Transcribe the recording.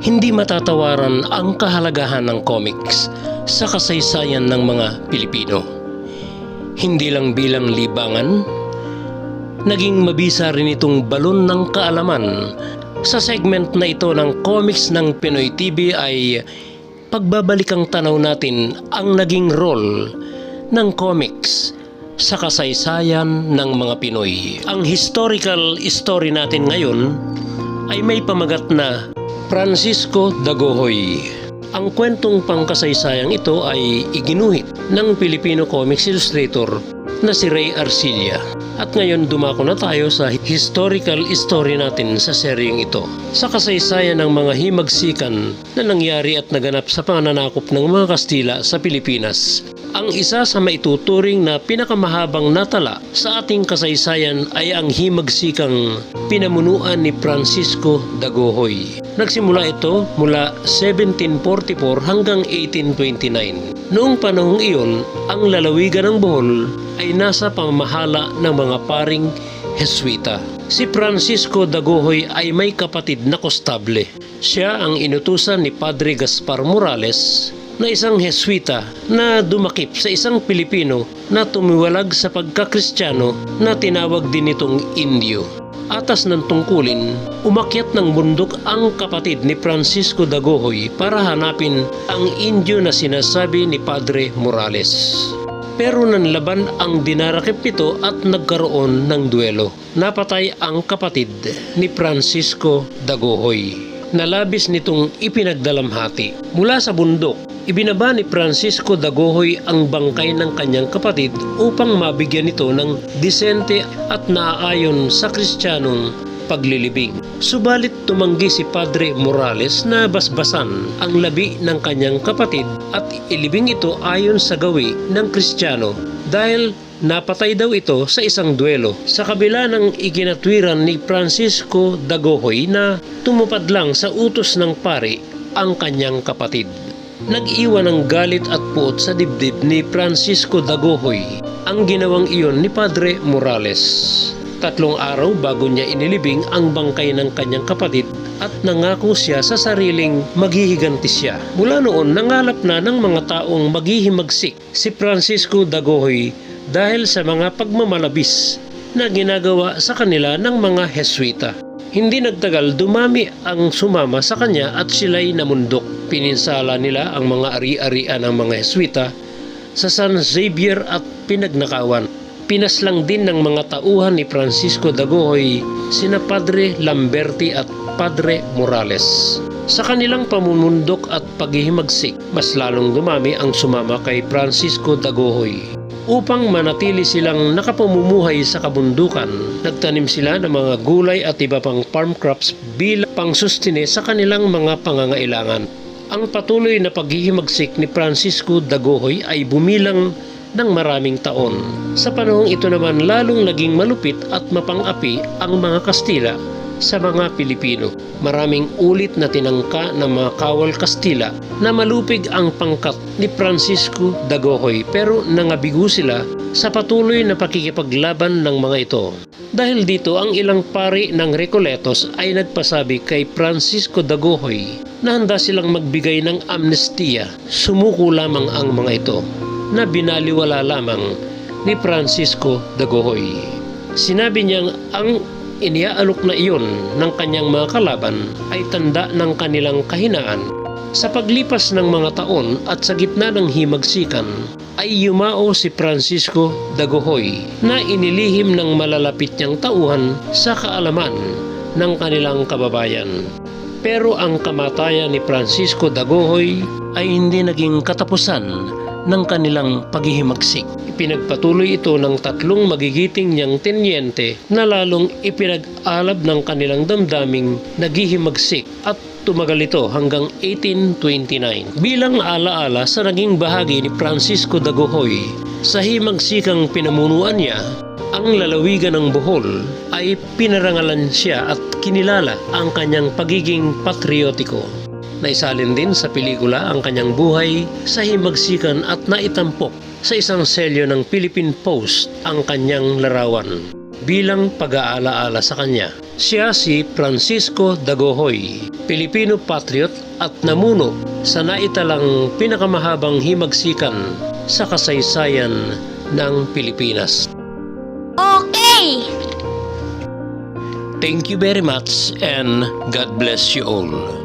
Hindi matatawaran ang kahalagahan ng comics sa kasaysayan ng mga Pilipino. Hindi lang bilang libangan, naging mabisa rin itong balon ng kaalaman. Sa segment na ito ng comics ng Pinoy TV ay pagbabalik ang tanaw natin ang naging role ng comics sa kasaysayan ng mga Pinoy. Ang historical story natin ngayon ay may pamagat na Francisco Dagohoy. Ang kwentong pangkasaysayang ito ay iginuhit ng Filipino comics illustrator na si Ray Arcilla. At ngayon dumako na tayo sa historical story natin sa seryeng ito. Sa kasaysayan ng mga himagsikan na nangyari at naganap sa pananakop ng mga Kastila sa Pilipinas. Ang isa sa maituturing na pinakamahabang natala sa ating kasaysayan ay ang himagsikang pinamunuan ni Francisco Dagohoy. Nagsimula ito mula 1744 hanggang 1829. Noong panahong iyon, ang lalawigan ng Bohol ay nasa pamamahala ng mga paring Heswita. Si Francisco Dagohoy ay may kapatid na kostable. Siya ang inutusan ni Padre Gaspar Morales na isang Heswita na dumakip sa isang Pilipino na tumiwalag sa pagkakristyano na tinawag din itong Indio. Atas ng tungkulin, umakyat ng bundok ang kapatid ni Francisco Dagohoy para hanapin ang Indio na sinasabi ni Padre Morales. Pero nanlaban ang dinarakip nito at nagkaroon ng duelo. Napatay ang kapatid ni Francisco Dagohoy. Nalabis nitong ipinagdalamhati. Mula sa bundok, ibinaba ni Francisco Dagohoy ang bangkay ng kanyang kapatid upang mabigyan ito ng disente at naaayon sa kristyanong paglilibing. Subalit tumanggi si Padre Morales na basbasan ang labi ng kanyang kapatid at ilibing ito ayon sa gawi ng Kristiyano dahil napatay daw ito sa isang duelo sa kabila ng iginatwiran ni Francisco Dagohoy na tumupad lang sa utos ng pari ang kanyang kapatid. Nag-iwan ng galit at puot sa dibdib ni Francisco Dagohoy ang ginawang iyon ni Padre Morales. Tatlong araw bago niya inilibing ang bangkay ng kanyang kapatid at nangako siya sa sariling maghihiganti siya. Mula noon nangalap na ng mga taong maghihimagsik si Francisco Dagohoy dahil sa mga pagmamalabis na ginagawa sa kanila ng mga Heswita. Hindi nagtagal dumami ang sumama sa kanya at sila'y namundok. Pininsala nila ang mga ari-arian ng mga Heswita sa San Xavier at pinagnakawan. Pinaslang din ng mga tauhan ni Francisco Dagohoy sina Padre Lamberti at Padre Morales. Sa kanilang pamumundok at paghihimagsik, mas lalong dumami ang sumama kay Francisco Dagohoy. Upang manatili silang nakapamumuhay sa kabundukan, nagtanim sila ng mga gulay at iba pang farm crops bilang pangsustine sa kanilang mga pangangailangan. Ang patuloy na paghihimagsik ni Francisco Dagohoy ay bumilang ng maraming taon. Sa panahong ito naman lalong naging malupit at mapang-api ang mga Kastila sa mga Pilipino. Maraming ulit na tinangka ng mga kawal Kastila na malupig ang pangkat ni Francisco Dagohoy pero nangabigo sila sa patuloy na pakikipaglaban ng mga ito. Dahil dito ang ilang pari ng Recoletos ay nagpasabi kay Francisco Dagohoy na handa silang magbigay ng amnestiya. Sumuko lamang ang mga ito na binaliwala lamang ni Francisco Dagohoy. Sinabi niyang ang iniaalok na iyon ng kanyang mga kalaban ay tanda ng kanilang kahinaan. Sa paglipas ng mga taon at sa gitna ng himagsikan, ay yumao si Francisco Dagohoy na inilihim ng malalapit niyang tauhan sa kaalaman ng kanilang kababayan. Pero ang kamatayan ni Francisco Dagohoy ay hindi naging katapusan ng kanilang paghihimagsik. Ipinagpatuloy ito ng tatlong magigiting niyang tenyente na lalong ipinag-alab ng kanilang damdaming naghihimagsik at tumagal ito hanggang 1829. Bilang alaala sa naging bahagi ni Francisco Dagohoy sa himagsikang pinamunuan niya, ang lalawigan ng Bohol ay pinarangalan siya at kinilala ang kanyang pagiging patriotiko. Naisalin din sa pelikula ang kanyang buhay sa himagsikan at naitampok sa isang selyo ng Philippine Post ang kanyang larawan bilang pag-aalaala sa kanya. Siya si Francisco Dagohoy, Pilipino patriot at namuno sa naitalang pinakamahabang himagsikan sa kasaysayan ng Pilipinas. Okay! Thank you very much and God bless you all.